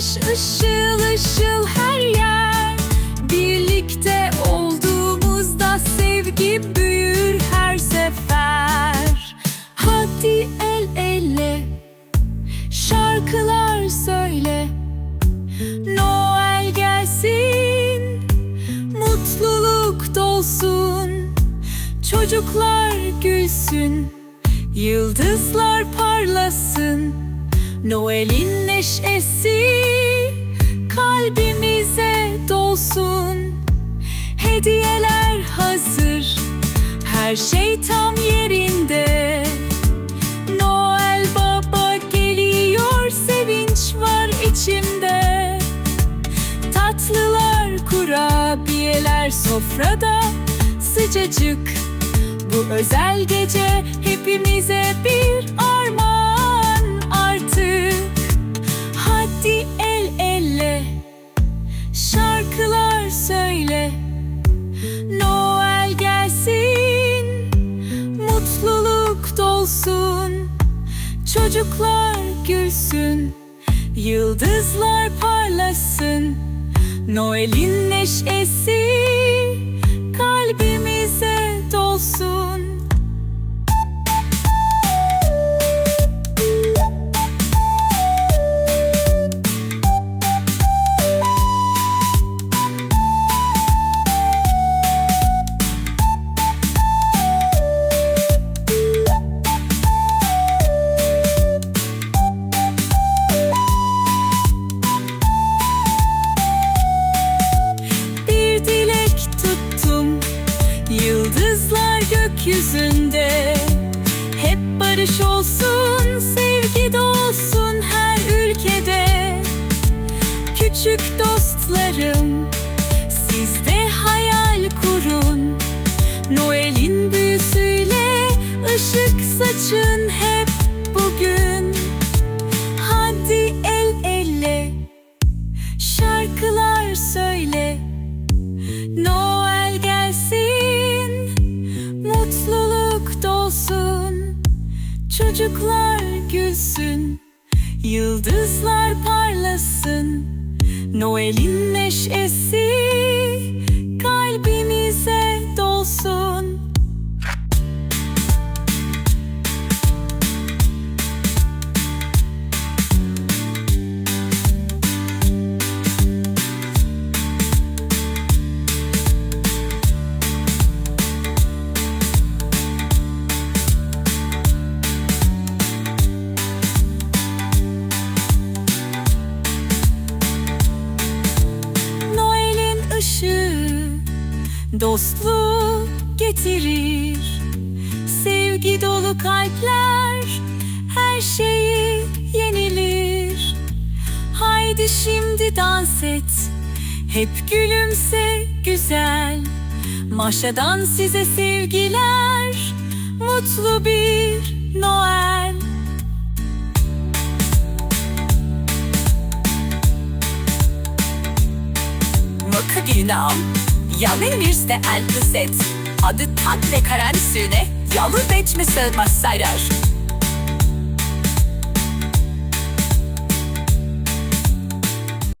süslenmiş ışıl ışıl her yer. Birlikte olduğumuzda sevgi büyür her sefer. Hadi el ele şarkılar söyle. Noel gelsin Mutluluk dolsun. Çocuklar gülsün Yıldızlar parlasın Noel'in neşesi Kalbimize dolsun. Hediyeler hazır Her şey tam yerinde. Noel Baba geliyor Sevinç var içimde. Tatlılar, kurabiyeler sofrada sıcacık. Bu özel gece hepimize bir armağan dolsun Çocuklar gülsün Yıldızlar parlasın Noel'in neşesi gökyüzünde Hep barış olsun Sevgi dolsun her ülkede. Küçük dostlarım Siz de hayal kurun. Noel'in büyüsüyle ışık saçın hep Mutluluk dolsun Çocuklar gülsün Yıldızlar parlasın Noel'in neşesi dostluk getirir. Sevgi dolu kalpler her şeyi yenilir. Haydi şimdi dans et hep gülümse güzel. Maşadan size sevgiler mutlu bir Äldre sett Hadde tatt det karensynet Jalle vet med selv meg seier